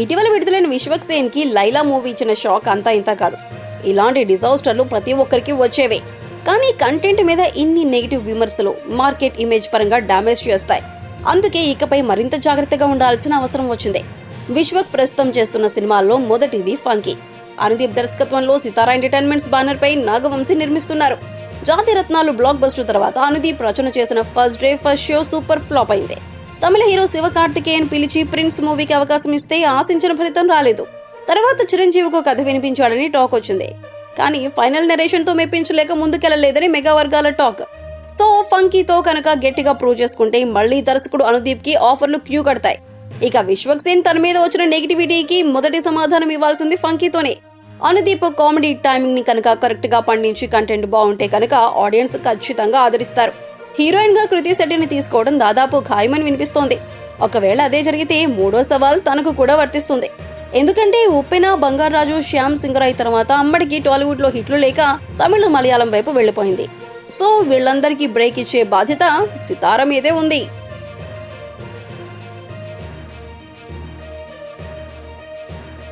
ఇటీవల విడుదలైన విశ్వక్ సేన్కి లైలా మూవీ ఇచ్చిన షాక్ అంతా ఇంత కాదు. ఇలాంటి డిజాస్టర్లు ప్రతి ఒక్కరికి వచ్చేవే. కానీ కంటెంట్ మీద ఇన్ని నెగిటివ్ విమర్శలు మార్కెట్ ఇమేజ్ పరంగా డామేజ్ చేస్తాయి. అందుకే ఇకపై మరింత జాగ్రత్తగా ఉండాల్సిన అవసరం వచ్చింది. విశ్వక్ ప్రస్తుతం చేస్తున్న సినిమాల్లో మొదటిది ఫంకీ. అనుదీప్ దర్శకత్వంలో సితారా ఎంటర్టైన్మెంట్స్ బ్యానర్ పై నాగవంశీ నిర్మిస్తున్నారు. జాతి రత్నాలు బ్లాక్ బస్టర్ తర్వాత అనుదీప్ రచన చేసిన first day first show super flop అయింది. తమిళ హీరో శివకార్తికేయన్ పిలిచి ప్రిన్స్ మూవీకి అవకాశం ఇస్తే ఆశించిన ఫలితం రాలేదు. తర్వాత చిరంజీవికి కథ వినిపించాడని టాక్ వచ్చింది. కానీ ఫైనల్ నెరేషన్తో మెప్పించలేక ముందుకెళ్ళలేదని మెగా వర్గాల టాక్. సో ఫంకీతో కనుక గట్టిగా ప్రూవ్ చేసుకుంటే మళ్ళీ దర్శకుడు అనుదీప్కి ఆఫర్లు క్యూ కడతాయి. ఇక విశ్వక్ సేన్ తన మీద వచ్చిన నెగిటివిటీకి మొదటి సమాధానం ఇవ్వాల్సింది ఫంకీతోనే. అనుదీప్ కామెడీ టైమింగ్ని కనుక కరెక్ట్గా పండించి కంటెంట్ బాగుంటే కనుక ఆడియన్స్ ఖచ్చితంగా ఆదరిస్తారు. హీరోయిన్గా కృతి శెట్టిని తీసుకోవడం దాదాపు ఖాయమని వినిపిస్తోంది. ఒకవేళ అదే జరిగితే మూడో సవాల్ తనకు కూడా వర్తిస్తుంది. ఎందుకంటే ఉప్పెన బంగారాజు శ్యామ్ సింగరాయ్ తర్వాత అమ్మడికి టాలీవుడ్లో హిట్లు లేక తమిళ మలయాళం వైపు వెళ్ళిపోయింది సో వీళ్ళందరికీ బ్రేక్ ఇచ్చే బాధ్యత సితార మీదే ఉంది.